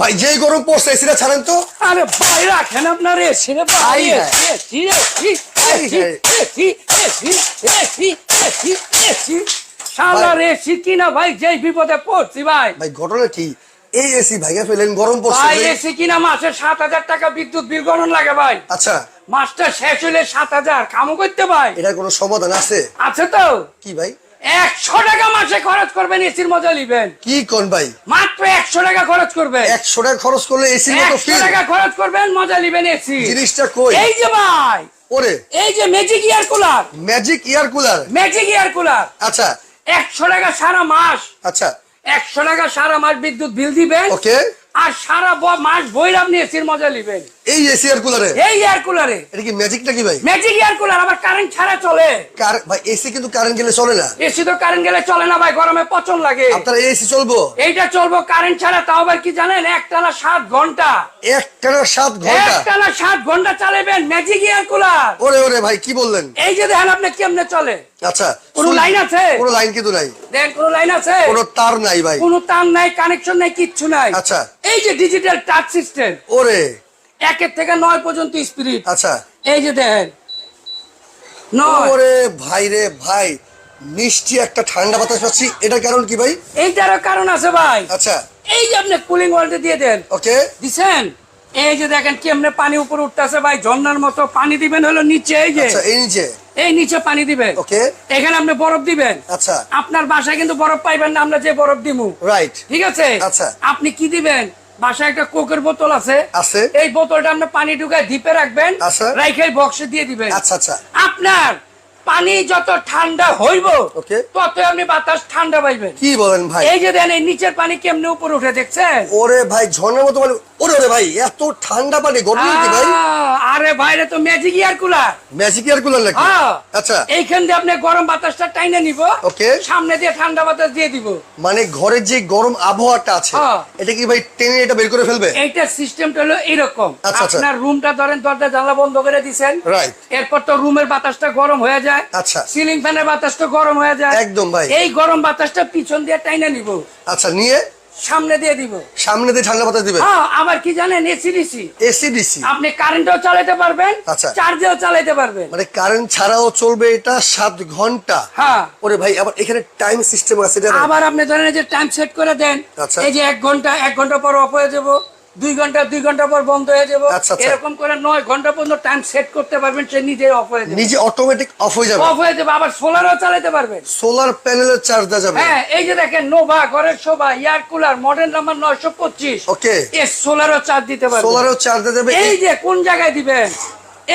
ভাই যেই গরম পড়ছে এসিটা ছাড়েন তো। আরে ভাই রাখেন আপনার এসি রে ভাই। AC AC AC AC AC AC AC AC শালার এসি কিনা ভাই যেই বিপদে পড়ছি ভাই। ভাই ঘটনা কি? এই এসি ভাইয়া ফেলেন গরম পড়ছে ভাই ভাই। এসি কিনা মাসে সাত হাজার টাকা বিদ্যুৎ বিল গণন লাগে ভাই। আচ্ছা। মাসটা শেষ হলে সাত হাজার কামও করতে ভাই। এটা কোনো সমাধান আছে? আছে তো। কি ভাই? একশো টাকা মাসে খরচ করবেন এসির মজা নিবেন। কি কোন ভাই? মাত্র একশো টাকা খরচ করবেন। একশো টাকা খরচ করলে এসি মতো ফিল টাকা খরচ করবেন মজা নিবেন এসি জিনিসটা কই? এই যে ভাই ওরে। এই যে magic air cooler magic air cooler magic air cooler আচ্ছা। একশো টাকা সারা মাস। আচ্ছা। একশো টাকা সারা মাস বিদ্যুৎ বিল দিবেন। ওকে। আর সারা মাস বইরা আপনি এসির মজা নিবেন। এই এসি এয়ার কুলারে এই এয়ার কুলারে এটা কি ম্যাজিকটা কি ভাই? ম্যাজিক এয়ার কুলার আবার কারেন্ট ছাড়া চলে। কার ভাই এসি কিন্তু কারেন্ট গেলে চলে না। এসি তো কারেন্ট গেলে চলে না ভাই গরমে পচন লাগে। আপনার এসি চলবো? এইটা চলবো কারেন্ট ছাড়া তাও আবার কি জানেন? একটানা সাত ঘণ্টা। একটানা সাত ঘণ্টা? একটানা সাত ঘণ্টা চালাবেন ম্যাজিক এয়ার কুলার ওরে ওরে ভাই কি বললেন? এই যে দেখেন আপনি কেমনে চলে। আচ্ছা কোনো লাইন আছে? কোনো লাইন কিন্তু নাই। দেখেন কোনো লাইন আছে? কোনো তার নাই ভাই। কোনো তার নাই কানেকশন নাই কিচ্ছু নাই। আচ্ছা। এই যে ডিজিটাল টাচ সিস্টেম ওরে। একের থেকে নয় পর্যন্ত স্পিরিট আচ্ছা। এই যে দেখেন। ওরে ভাই রে ভাই মিষ্টি একটা ঠান্ডা বাতাস পাচ্ছি এটার কারণ কি ভাই? এইটারও কারণ আছে ভাই। আচ্ছা। এই যে আপনি কুলিং ওয়ালটা দিয়ে দেন। ওকে। দিছেন? এই যে দেখেন কেমনে পানি উপরে উঠতেছে ভাই ঝর্ণার মতো পানি দিবেন হলো নিচে এই যে। আচ্ছা এই নিচে এই নিচে পানি দিবেন। ওকে। এখানে আপনি বরফ দিবেন। আচ্ছা। আপনার বাসায় কিন্তু বরফ পাইবেন না আমরা যে বরফ দিমু। রাইট ঠিক আছে? আচ্ছা। আপনি কি দিবেন? বাসায় একটা কোকের বোতল আছে আছে। এই বোতলটা আপনি পানি ঢুকায় দ্বীপে রাখবেন আচ্ছা। রাইখে বক্সে দিয়ে দিবেন আচ্ছা আচ্ছা আপনার পানি যত ঠান্ডা হইব. তত আপনি বাতাস ঠান্ডা পাইবেন কি বলেন ভাই এই যে দেন এই নিচের পানি কেমনে উপরে উঠে দেখছেন ওরে ভাই ঝর্ণার মতো মানে ওরে ওরে ভাই এত ঠান্ডা পানি গরম কি ভাই আহ, আরে বাইরে তো magic air cooler magic air cooler নাকি হ্যাঁ। আচ্ছা এইখান দিয়ে আপনি গরম বাতাসটা টাইনে নিব Okay. সামনে দিয়ে ঠান্ডা বাতাস দিয়ে দিব মানে ঘরের যে গরম আবহাওয়াটা আছে হ্যাঁ। এটা কি ভাই টেনে এটা বের করে ফেলবে এইটা সিস্টেমটা হলো এরকম আচ্ছা, আচ্ছা। আপনার রুমটা ধরেন দরজা জানলা বন্ধ করে Right. এরপর তো রুমের বাতাসটা গরম হয়ে যায় আচ্ছা। সিলিং ফ্যানের বাতাসটা গরম হয়ে যায় একদম ভাই। এই গরম বাতাসটা পিছন দিয়ে টাইনা নিব আচ্ছা নিয়ে সামনে দিয়ে দিব। সামনে দিয়ে ঠান্ডা বাতাস দিবে হ্যাঁ আবার কি জানেন? এসি ডিসি এসি ডিসি আপনি কারেন্টও চালাতে পারবেন আচ্ছা। চার্জেও চালাতে পারবেন। মানে কারেন্ট ছাড়াও চলবে এটা 7 ঘণ্টা? হ্যাঁ। ওরে ভাই আবার এখানে টাইম সিস্টেম আছে এটা আবার আপনি ধরেন যে টাইম সেট করে দেন আচ্ছা। এই যে 1 ঘণ্টা 1 ঘণ্টা পর অফ হয়ে যাব। দুই ঘণ্টা দুই ঘণ্টা পর বন্ধ হয়ে যাব। আচ্ছা, আচ্ছা। এরকম করে নয় ঘণ্টা পর্যন্ত টাইম সেট করতে পারবেন সে নিজে অফ হয়ে যাবে। নিজে অটোমেটিক অফ হয়ে যাবে। অফ হয়ে যাবে আবার সোলারও চালাতে পারবেন। সোলার প্যানেলের চার্জ দেওয়া যাবে। হ্যাঁ এই যে দেখেন নোভা ঘরের শোভা এয়ার কুলার মডেল নাম্বার নয়শো পঁচিশ। ওকে এ সোলারও চার্জ দিতে পারবেন। সোলারও চার্জ দেওয়া যাবে। এই যে কোন জায়গায় দিবেন?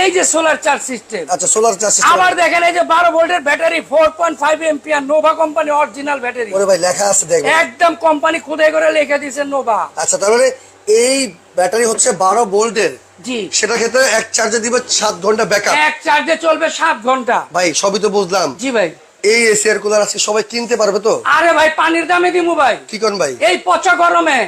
এই যে সোলার চার্জ সিস্টেম আচ্ছা সোলার চার্জ সিস্টেম আবার দেখেন এই যে বারো ভোল্টের battery four point five ampere Nova company original battery ওরে ভাই লেখা আছে দেখো একদম কোম্পানি খুদাই করে লিখে দিয়েছে নোভা আচ্ছা তার মানে এই ব্যাটারি হচ্ছে বারো ভোল্টের। জি। সেটার ক্ষেত্রে এক চার্জে দিবে সাত ঘণ্টা ব্যাকআপ এক চার্জে চলবে সাত ঘণ্টা। ভাই সবই তো বুঝলাম। জি ভাই। এই এসি এয়ার কুলার আছে সবাই কিনতে পারবে তো? আরে ভাই পানির দামে দিমু ভাই। কি কোন ভাই? এই পচা গরমে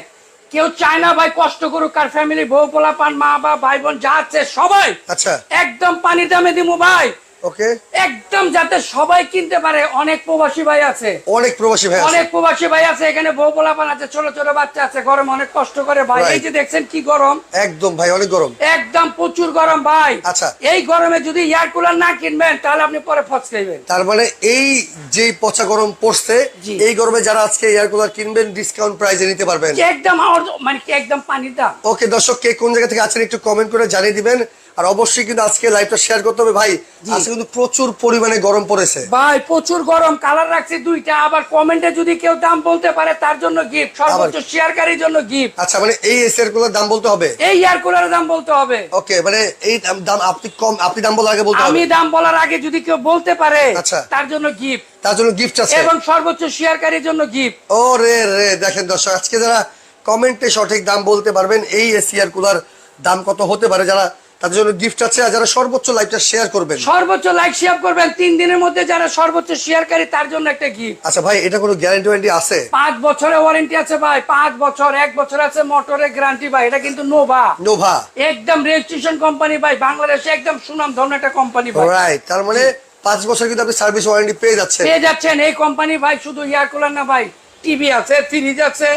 কেউ চায় না ভাই কষ্ট করুক আর ফ্যামিলি বউ পোলা পান মা বা ভাই বোন যা আছে সবাই আচ্ছা। একদম পানির দামে দিমু ভাই। ওকে একদম যাতে সবাই কিনতে পারে অনেক প্রবাসী ভাই আছে। অনেক প্রবাসী ভাই অনেক প্রবাসী ভাই আছে এখানে বউ পোলা আছে ছোট ছোট বাচ্চা আছে গরম অনেক কষ্ট করে। ভাই এই যে দেখছেন কি গরম? একদম ভাই অনেক গরম। একদম প্রচুর গরম ভাই। আচ্ছা। এই গরমে যদি এয়ার কুলার না কিনবেন তাহলে আপনি পরে ফচকাইবেন তার মানে এই যে পচা গরম পড়ছে এই গরমে যারা আজকে এয়ার কুলার কিনবেন ডিসকাউন্ট প্রাইসে নিতে পারবেন। একদম মানে কি একদম পানির দাম। ওকে দর্শক কে কোন জায়গা থেকে আছেন একটু কমেন্ট করে জানিয়ে দিবেন। আর অবশ্যই কিন্তু আজকে লাইভটা শেয়ার করতে হবে। ভাই আজকে কিন্তু প্রচুর পরিমাণে গরম পড়েছে। ভাই প্রচুর গরম। কালার রাখছি দুইটা আবার কমেন্টে যদি কেউ দাম বলতে পারে তার জন্য গিফট সর্বোচ্চ শেয়ারকারীর জন্য গিফট আচ্ছা মানে এই এসি এয়ার কুলার দাম বলতে হবে? এই এয়ার কুলারের দাম বলতে হবে। ওকে মানে এই দাম- আপনি কম আপনি দাম বলার আগে বলতে আমি দাম বলার আগে যদি কেউ বলতে পারে আচ্ছা। তার জন্য গিফট তার জন্য গিফট আছে? এবং সর্বোচ্চ শেয়ারকারীর জন্য গিফট ও রে রে দেখেন দর্শক আজকে যারা কমেন্টে সঠিক দাম বলতে পারবেন এই এসি এয়ার কুলার দাম কত হতে পারে? যারা তাদের জন্য গিফট আছে আর যারা সর্বোচ্চ লাইভটা শেয়ার করবেন। সর্বোচ্চ লাইক শেয়ার করবেন। তিন দিনের মধ্যে যারা সর্বোচ্চ শেয়ারকারী তার জন্য একটা গিফট আচ্ছা ভাই এটা কোনো গ্যারান্টি ওয়ারেন্টি আছে? পাঁচ বছরের ওয়ারেন্টি আছে ভাই। পাঁচ বছর এক বছর আছে মোটরের গ্যারান্টি ভাই। এটা কিন্তু নোভা নোভা একদম রেজিস্ট্রেশন কোম্পানি ভাই। বাংলাদেশে একদম সুনাম ধরনের একটা কোম্পানি ভাই। রাইট তার মানে পাঁচ বছর কিন্তু আপনি সার্ভিস ওয়ারেন্টি পেয়ে যাচ্ছেন। পেয়ে যাচ্ছেন। এই কোম্পানি ভাই শুধু এয়ার কুলার না ভাই। টিভি আছে ফ্রিজ আছে।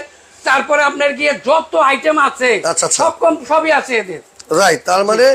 তারপরে আপনার গিয়ে যত আইটেম আছে আচ্ছা, আচ্ছা। সব কম সবই আছে এদের। রাইট তার মানে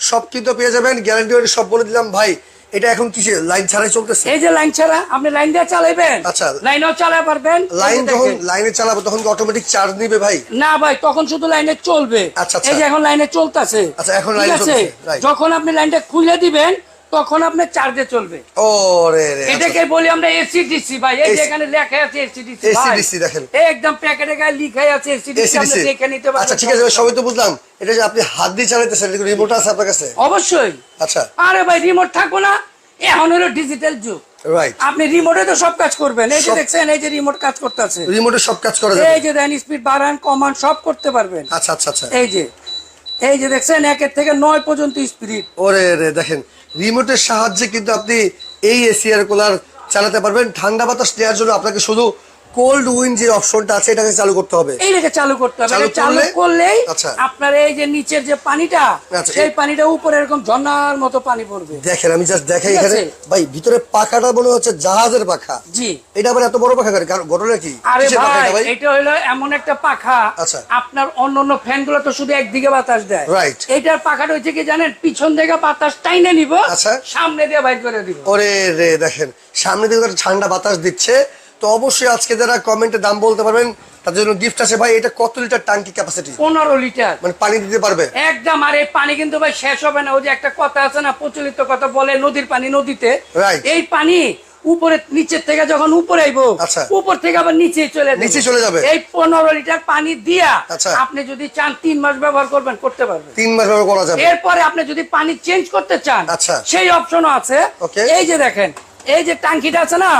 সব কিন্তু পেয়ে যাবেন গ্যারান্টি সব বলে দিলাম ভাই এটা এখন কিসে? লাইন ছাড়াই চলতেছে? এই যে লাইন ছাড়া আপনি লাইন দিয়ে চালাইবেন? আচ্ছা। লাইনও চালাতে পারবেন লাইন যখন লাইনে চালাবো তখন অটোমেটিক চার্জ নেবে ভাই? না ভাই তখন শুধু লাইনে চলবে। আচ্ছা, আচ্ছা। এই যে এখন লাইনে চলতেছে। আচ্ছা, এখন লাইনে চলছে. যখন আপনি লাইনটা খুলে দিবেন তখন আপনার চার্জে চলবে। ও রে রে আচ্ছা। এটাকে বলি আমরা এসি ডিসি ভাই। এই যে এখানে লেখা আছে এসি ডিসি AC/DC দেখেন। একদম প্যাকেটে গায়ে লেখাই আছে এসি ডিসি আপনি এসিডিসি দেখে নিতে পারবেন আচ্ছা ঠিক আছে সবই তো বুঝলাম। এটা যে আপনি হাত দিয়ে চালাইতেছেন রিমোট আছে আপনার কাছে? অবশ্যই। আচ্ছা। আরে ভাই রিমোট থাকব না। এখন হলো ডিজিটাল যুগ। রাইট আপনি রিমোটে তো সব কাজ করবেন। এই যে দেখছেন এই যে রিমোট কাজ করতেছে। রিমোটে সব কাজ করা যাবে। এই যে দেন স্পিড বাড়ান কমান সব করতে পারবেন। আচ্ছা আচ্ছা আচ্ছা। এই যে। এই যে দেখছেন, একের থেকে নয় পর্যন্ত স্পিরিট ওরে রে, দেখেন রিমোটের সাহায্যে কিন্তু আপনি এই এসি এয়ার কুলার চালাতে পারবেন। ঠান্ডা বাতাস নেওয়ার জন্য আপনাকে শুধু কোল্ড উইন যে অপশনটা আছে এটাকে চালু করতে হবে। এইটাকে চালু করতে হবে। চালু এটা চালু করলেই আচ্ছা। আপনার এই যে নিচের যে পানিটা আচ্ছা, সেই পানিটা উপরে এরকম ঝর্ণার মতো পানি পড়বে। দেখেন আমি জাস্ট দেখাই এখানে। ভাই ভিতরে পাখাটা মনে হচ্ছে জাহাজের পাখা। জি। এটা আবার এত বড় পাখা করে ঘটনা কি? আরে ভাই এটা হলো এমন একটা পাখা। আচ্ছা। আপনার অন্য অন্য ফ্যানগুলো তো শুধু একদিকে বাতাস দেয়। রাইট এইটার পাখাটা হচ্ছে কি জানেন? পিছন থেকে বাতাস টাইনে নিব আচ্ছা। সামনে দিয়ে বাইর করে দিব। ওরে রে দেখেন সামনে দিকে একটা ঠান্ডা বাতাস দিচ্ছে। তো অবশ্যই আজকে যারা কমেন্টে দাম বলতে পারবেন তার জন্য গিফট আছে ভাই এটা কত লিটার টাঙ্কি ক্যাপাসিটি পনেরো লিটার মানে পানি দিতে পারবে একদম আর এই পানি কিন্তু ভাই শেষ হবে না ওই যে একটা কথা আছে না প্রচলিত কথা বলে নদীর পানি নদীতে এই পানি উপরে নিচের থেকে যখন উপরে আইবো আচ্ছা। উপর থেকে আবার নিচে চলে যাবে। নিচে চলে যাবে। এই পনেরো লিটার পানি দিয়া আচ্ছা। আপনি যদি চান তিন মাস ব্যবহার করবেন করতে পারবেন তিন মাস ব্যবহার করা যাবে এরপরে আপনি যদি পানি চেঞ্জ করতে চান আচ্ছা। সেই অপশনও আছে. এই যে দেখেন এই যে টাঙ্কিটা আছে না।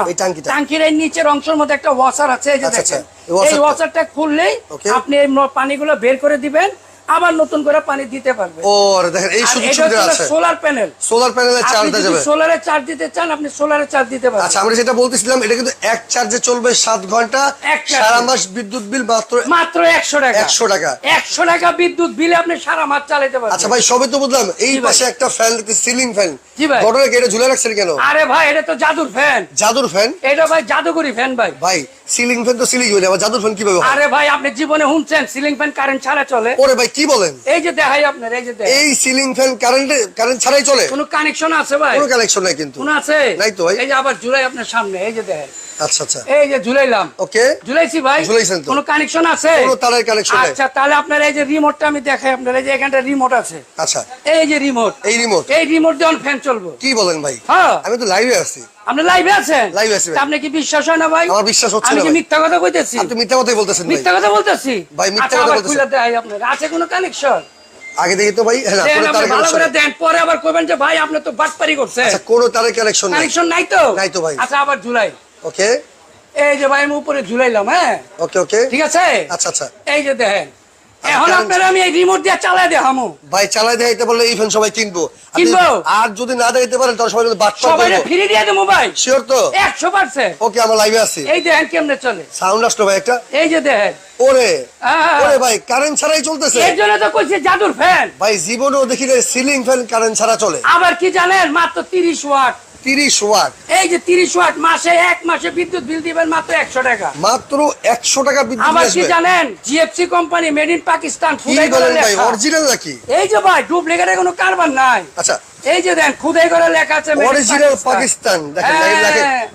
টাঙ্কির এই নিচের অংশের মধ্যে একটা ওয়াশার আছে এই যে আচ্ছা, দেখেন আচ্ছা, এই। খুললেই আপনি এই পানিগুলো বের করে দিবেন আবার নতুন করে পানি দিতে ও দেখেন এই আর সুযোগ সুবিধা আছে। Solar panel. সোলার প্যানেলে চার্জ আপনি দেওয়া যাবে। সোলারে চার্জ দিতে চান আপনি সোলারে চার্জ দিতে পারবেন। আচ্ছা আমরা যেটা বলতেছিলাম এটা কিন্তু এক চার্জে চলবে ঘণ্টা। সারা মাস বিদ্যুৎ বিল মাত্র টাকা। 100 টাকা। একশো টাকা বিদ্যুৎ বিলে আপনি সারা মাস চালাতে পারবেন। আচ্ছা ভাই সবে তো বুঝলাম। এই পাশে একটা ফ্যান সিলিং ফ্যান জি ভাই। ঘটনা কি এটা ঝুলে রাখছেন কেন? আরে ভাই এটা তো জাদুর ফ্যান জাদুর ফ্যান এটা ভাই জাদুকরি ফ্যান ভাই। ভাই সিলিং ফ্যান তো সিলিং হয়ে জাদুর ফ্যান কীভাবে? আরে ভাই আপনি জীবনে শুনছেন সিলিং ফ্যান কারেন্ট ছাড়া চলে। ওরে ভাই কি বলেন? এই যে দেখাই আপনার এই যে এই সিলিং ফ্যান কারেন্ট কারেন্ট ছাড়াই চলে? কোনো কানেকশন আছে ভাই? কোনো কানেকশন নাই কিন্তু। কোনো আছে? নাই তো ভাই। এই যে আবার জুড়াই আপনার সামনে এই যে দেখেন। আচ্ছা আচ্ছা। এই যে ঝুলাইলাম। ওকে। ঝুলাইছি ভাই। ঝুলাইছেন তো। কোনো কানেকশন আছে? কোনো তারের কানেকশন আচ্ছা তাহলে আপনার এই যে রিমোটটা আমি দেখাই আপনার। এই যে এখানটা রিমোট আছে। আচ্ছা। এই যে রিমোট এই রিমোট এই রিমোট দিয়ে ফ্যান চলবো। কি বলেন ভাই? হ্যাঁ। আমি তো লাইভে আছি। আপনি লাইভে আছেন? Live আছি ভাই। তা আপনি কি বিশ্বাস হয় না ভাই? আমার বিশ্বাস হচ্ছে আমি কি মিথ্যা কথা কইতেছি? আপনি মিথ্যা কথাই বলতেছেন মিথ্যা কথা বলতেছি? ভাই, মিথ্যা আচ্ছা, কথা আপনার। আছে কোনো কানেকশন আগে দেখি তো ভাই হ্যাঁ দেন পরে আবার কইবেন যে ভাই আপনি তো বাটপারি করছেন। আচ্ছা কোনো তারের কানেকশন নাই। কানেকশন নাই তো? নাই তো ভাই। আচ্ছা আবার ঝুলাই। ওকে এই যে ভাই আমি উপরে ঝুলাইলাম হ্যাঁ? ওকে ওকে ঠিক আছে? আচ্ছা আচ্ছা। এই যে দেখেন। এখন কারণ- আপনার আমি এই রিমোট দিয়ে চালাই দেখামো ভাই চালাই দেখাইতে বললে এই ফ্যান সবাই কিনবো। কিনবো? আর যদি না দেখাইতে পারেন তাহলে সবাই সবাই ফ্রি দিয়ে দেবো ভাই। শিওর তো? একশো পার্সেন্ট ওকে আমার লাইভে আছি। এই দেখেন কেমনে চলে। সাউন্ড আসলো ভাই একটা। এই যে দেখেন। ওরে। ওরে ভাই কারেন্ট ছাড়াই চলতেছে। এর জন্য তো কইছে জাদুর ফ্যান ভাই জীবনেও দেখি সিলিং ফ্যান কারেন্ট ছাড়া চলে। আবার কি জানেন? মাত্র তিরিশ ওয়াট তিরিশ ওয়াট। এই যে তিরিশ ওয়াট মাসে এক মাসে বিদ্যুৎ বিল দিবেন মাত্র একশো টাকা। মাত্র একশো টাকা বিদ্যুৎ আবার কি জানেন GFC company made in Pakistan original নাকি? এই যে ভাই ডুপ্লিকেটের কোনো কারবার নাই। আচ্ছা এই যে দেন খুদাই করে লেখা আছে অরিজিনাল পাকিস্তান দেখেন।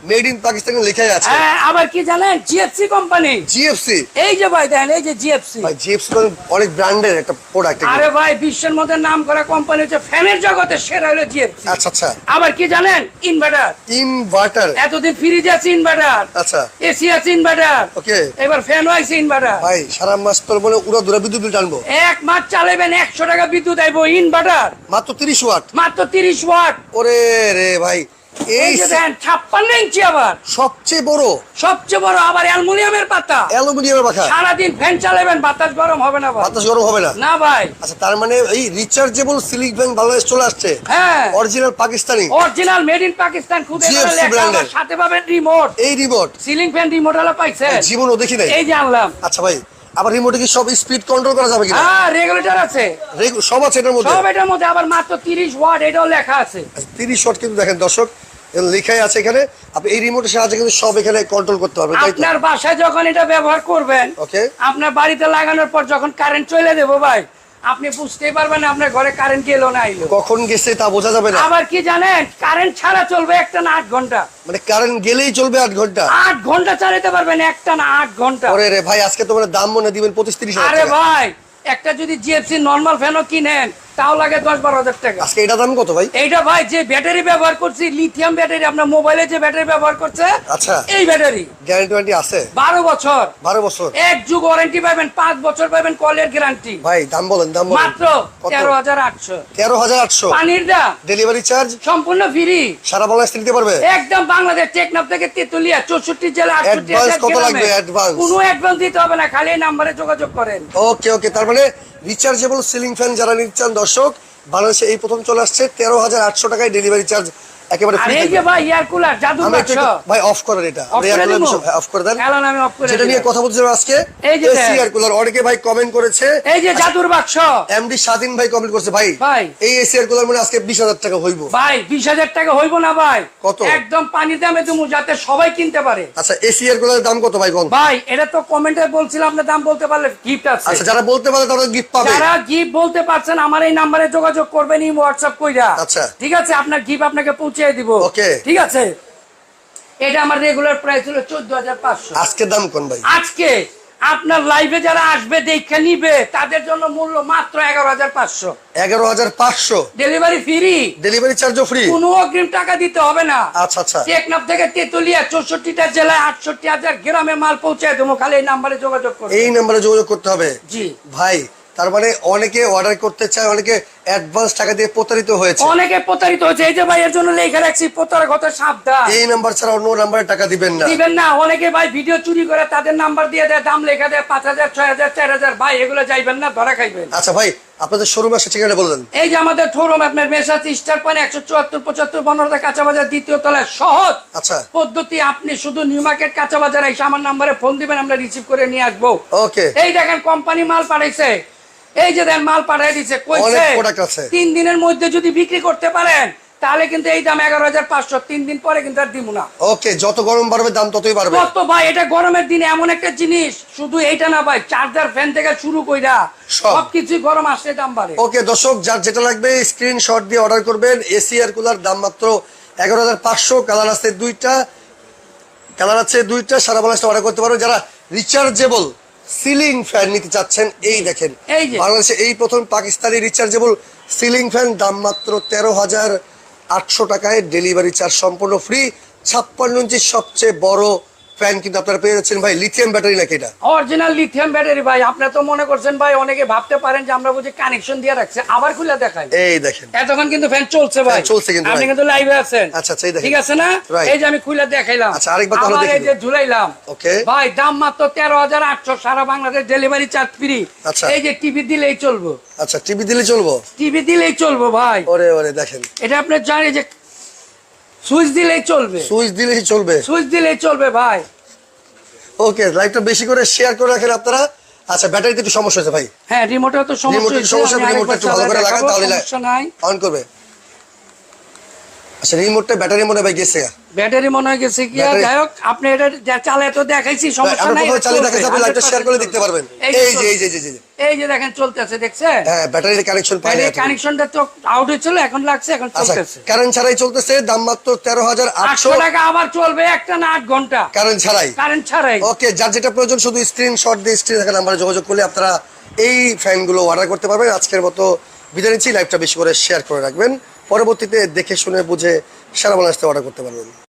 মেড ইন পাকিস্তান লেখাই আছে। হ্যাঁ আবার কি জানেন? জিএফসি কোম্পানি জিএফসি এই যে ভাই দেন এই যে জিএফসি ভাই জিএফসি অনেক ব্র্যান্ডের একটা প্রোডাক্ট আরে ভাই বিশ্বের মধ্যে নাম করা কোম্পানি হচ্ছে ফ্যানের জগতে সেরা হলো জিএফসি আচ্ছা আচ্ছা। আবার কি জানেন? ইনভার্টার ইনভার্টার এতদিন ফ্রিজ আছে ইনভার্টার আচ্ছা। এসি আছে ইনভার্টার ওকে এবার ফ্যান আছে ইনভার্টার ভাই সারা মাস তোর মনে উড়া দুরা বিদ্যুৎ বিল টানবো। এক মাস চালাবেন একশো টাকা বিদ্যুৎ আইবো ইনভার্টার মাত্র তিরিশ ওয়াট। মাত্র তিরিশ ওয়াট। ওরে রে ভাই এই এই দেন ছাপ্পান্ন ইঞ্চি আবার। সবচেয়ে বড়। সবচেয়ে বড় আবার অ্যালুমিনিয়ামের পাতা। অ্যালুমিনিয়ামের সারাদিন ফ্যান চালাবেন বাতাস গরম হবে না ভাই। বাতাস গরম হবে না? না ভাই। আচ্ছা তার মানে এই রিচার্জেবল সিলিং ফ্যান বাংলাদেশ চলে আসছে? হ্যাঁ। Original Pakistani original made in Pakistan এর। সাথে পাবেন রিমোট এই রিমোট সিলিং ফ্যান রিমোট হলো পাইছেন? জীবনও দেখি নাই। এই যে আনলাম। আচ্ছা ভাই আবার রিমোটে কি সব স্পিড কন্ট্রোল করা যাবে কি হ্যাঁ রেগুলেটর আছে। সব আছে এটার মধ্যে? সব এটার মধ্যে আবার মাত্র তিরিশ ওয়াট এটাও লেখা আছে। তিরিশ ওয়াট কিন্তু দেখেন দর্শক লেখাই আছে এখানে। আপনি এই রিমোটের সাহায্যে কিন্তু সব এখানে কন্ট্রোল করতে পারবেন আপনার বাসায় যখন এটা ব্যবহার করবেন ওকে আপনার বাড়িতে লাগানোর পর যখন কারেন্ট চলে দেবো ভাই আপনি বুঝতেই পারবেন আপনার ঘরে কারেন্ট গেলো না আইলো কখন গেছে তা বোঝা যাবে না। আবার কি জানেন কারেন্ট ছাড়া চলবে একটা না আট ঘণ্টা। মানে কারেন্ট গেলেই চলবে আট ঘণ্টা। আট ঘণ্টা চালাতে পারবেন একটা না আট ঘণ্টা। আরে রে ভাই আজকে তোমার দাম মনে দিবেন পঁচিশ তিরিশ আরে ভাই একটা যদি জিএফসি নর্মাল ফ্যানও কিনেন তাও লাগে দশ বারো হাজার টাকা। আজকে এটা দাম কত ভাই? এইটা ভাই যে ব্যাটারি ব্যবহার করছি লিথিয়াম ব্যাটারি আপনার মোবাইলে যে ব্যাটারি ব্যবহার করছে আচ্ছা। এই ব্যাটারি। গ্যারান্টি ওয়ারেন্টি আছে? বারো বছর। বারো বছর। এক যুগ ওয়ারেন্টি পাবেন পাঁচ বছর পাবেন কলের গ্যারান্টি ভাই দাম বলেন দাম বলেন। মাত্র তেরো হাজার আটশো। তেরো হাজার আটশো। পানির ডেলিভারি চার্জ সম্পূর্ণ ফ্রি সারা বাংলাদেশ দিতে পারবে? একদম বাংলাদেশ টেকনাফ থেকে তেতুলিয়া চৌষট্টি জেলা আটষট্টি কত লাগবে, advance? কোনো অ্যাডভান্স দিতে হবে না খালি নাম্বারে যোগাযোগ করেন। ওকে ওকে তার মানে রিচার্জেবল সিলিং ফ্যান যারা নিচ্ছেন দর্শক বাংলাদেশে এই প্রথম চলে আসছে তেরো হাজার আটশো টাকায় ডেলিভারি চার্জ একেবারে এই যে ভাই এয়ার কুলার জাদু বাক্স। ভাই অফ করেন এটা। অফ করে দেন। আমি অফ করে নিয়ে কথা বলছিলাম আজকে এই যে। এয়ার কুলার অনেকে ভাই কমেন্ট করেছে এই যে জাদুর বাক্স। এমডি স্বাধীন ভাই কমেন্ট করছে ভাই ভাই। এই এসি এয়ার কুলার মানে আজকে বিশ হাজার টাকা হইব। ভাই বিশ হাজার টাকা হইব না ভাই। কত? একদম পানির দামে তুমি যাতে সবাই কিনতে পারে। আচ্ছা এসি এয়ার কুলারের দাম কত ভাই কোন ভাই এটা তো কমেন্টে বলছিলাম আপনার দাম বলতে পারলে গিফট আছে। আচ্ছা যারা বলতে পারে তারা গিফট পাবে। যারা গিফট বলতে পারছেন আমার এই নাম্বারে যোগাযোগ করবেন এই হোয়াটসঅ্যাপ কইরা। আচ্ছা। ঠিক আছে? আপনার গিফট আপনাকে পৌঁছে দিব। Okay. ঠিক আছে? এটা আমার রেগুলার প্রাইস হলো চোদ্দ হাজার পাঁচশো। আজকের দাম কোন ভাই? আজকে আপনার লাইভে যারা আসবে দেখে নিবে তাদের জন্য মূল্য মাত্র এগারো হাজার পাঁচশো। এগারো হাজার পাঁচশো। ডেলিভারি ফ্রি ডেলিভারি চার্জও ফ্রি কোনো অগ্রিম টাকা দিতে হবে না। আচ্ছা আচ্ছা। টেকনাফ থেকে তেতুলিয়া চৌষট্টিটা জেলায় আটষট্টি হাজার গ্রামে মাল পৌঁছায় দেবো। খালি এই নাম্বারে যোগাযোগ করবে এই নাম্বারে যোগাযোগ করতে হবে। জি। ভাই তার মানে অনেকে অর্ডার করতে চায় অনেকে অ্যাডভান্স টাকা দিয়ে প্রতারিত হয়েছে। অনেকে প্রতারিত হয়েছে। এই যে ভাই এর জন্য লেখা রাখছি সাবধান। এই নাম্বার ছাড়া অন্য নাম্বারে টাকা দিবেন না। দিবেন না। অনেকে ভাই ভিডিও চুরি করে তাদের নাম্বার দিয়ে দেয় দাম লেখা দেয় পাঁচ হাজার ছয় হাজার চার হাজার। ভাই এগুলো যাইবেন না ধরা খাইবেন। আচ্ছা ভাই আপনাদের শোরুম আসে ঠিকানা বললেন এই যে আমাদের শোরুম আপনার স্টার পয়েন্ট একশো চুয়াত্তর পঁচাত্তর পনেরোটা কাঁচা বাজার দ্বিতীয় তলায় সহজ। আচ্ছা। পদ্ধতি আপনি শুধু নিউ মার্কেট কাঁচা বাজার এসে আমার নাম্বারে ফোন দিবেন আমরা রিসিভ করে নিয়ে আসব। ওকে এই দেখেন কোম্পানি মাল পাঠাইছে। এই যে দেন মাল পাঠাই দিচ্ছে কইছে। তিন দিনের মধ্যে যদি বিক্রি করতে পারেন তাহলে কিন্তু এই দাম এগারো হাজার পাঁচশো তিন দিন পরে কিন্তু আর দিব না। ওকে যত গরম বাড়বে দাম ততই বাড়বে। কত ভাই এটা গরমের দিনে এমন একটা জিনিস শুধু এইটা না ভাই চার্জার ফ্যান থেকে শুরু কইরা সব। সবকিছু গরম আসলে দাম বাড়ে। ওকে দর্শক যার যেটা লাগবে স্ক্রিনশট দিয়ে অর্ডার করবেন। এসি আর কুলার দাম মাত্র এগারো হাজার পাঁচশো। কালার আছে দুইটা কালার আছে দুইটা সারা বাংলাদেশে অর্ডার করতে পারো যারা রিচার্জেবল সিলিং ফ্যান নিতে চাচ্ছেন। এই দেখেন বাংলাদেশে এই প্রথম পাকিস্তানি রিচার্জেবল সিলিং ফ্যান দাম মাত্র তেরো হাজার আটশো টাকায় ডেলিভারি চার্জ সম্পূর্ণ ফ্রি ছাপ্পান্ন ইঞ্চির সবচেয়ে বড় ফ্যান কিন্তু আপনারা পেয়ে যাচ্ছেন ভাই লিথিয়াম ব্যাটারি নাকি এটা? অরিজিনাল লিথিয়াম ব্যাটারি ভাই আপনি তো মনে করছেন ভাই অনেকে ভাবতে পারেন যে আমরা বুঝি কানেকশন দিয়ে রাখছে আবার খুলে দেখাই। এই দেখেন। এতক্ষণ কিন্তু ফ্যান চলছে ভাই। চলছে কিন্তু, আপনি কিন্তু লাইভে আছেন। আচ্ছা, আচ্ছা, এই দেখেন। ঠিক আছে না? এই যে আমি খুলে দেখাইলাম। আচ্ছা, আরেকবার তাহলে আবার এই যে ঝুলাইলাম। Okay. ভাই দাম মাত্র তেরো হাজার আটশো সারা বাংলাদেশ ডেলিভারি চার্জ ফ্রি আচ্ছা। এই যে টিভি দিলেই চলবো। আচ্ছা টিভি দিলে চলবো? টিভি দিলেই চলবো ভাই। ওরে ওরে দেখেন। এটা আপনি জানেন যে সুইচ দিলেই চলবে। সুইচ দিলেই চলবে। সুইচ দিলেই চলবে ভাই। ওকে লাইভটা বেশি করে শেয়ার করে রাখেন আপনারা। আচ্ছা ব্যাটারিতে একটু সমস্যা হয়েছে ভাই। হ্যাঁ রিমোটে তো সমস্যা রিমোটের সমস্যা রিমোটটা একটু ভালো করে লাগান তাহলে সমস্যা নাই। অন করবে। আচ্ছা রিমোটটা ব্যাটারি মনে হয় গেছে ব্যাটারি মনে হয় গেছে কি? যাই হোক আপনি এটা তো দেখাইছি সমস্যা নাই চলবে, আপনি লাইভটা শেয়ার করে 100% দেখতে পারবেন। এই যে এই যে এই যে, এই যে দেখেন চলতেছে দেখছেন? হ্যাঁ ব্যাটারির কানেকশন পাই কানেকশনটা তো আউট হয়েছিল এখন লাগছে এখন আচ্ছা চলতেছে। কারেন্ট ছাড়াই চলতেছে দাম মাত্র তেরো হাজার আটশো। আটশো টাকা আবার চলবে একটা না আট ঘণ্টা। কারেন্ট ছাড়াই। কারেন্ট ছাড়াই। ওকে যার যেটা প্রয়োজন শুধু স্ক্রিনশট দিয়ে স্ক্রিন থাকা নাম্বারে যোগাযোগ করলে আপনারা এই ফ্যানগুলো অর্ডার করতে পারবেন। আজকের মতো বিদায় নিচ্ছি লাইভটা বেশি করে শেয়ার করে রাখবেন। পরবর্তীতে দেখে শুনে বুঝে সারা আসতে অর্ডার করতে পারবেন।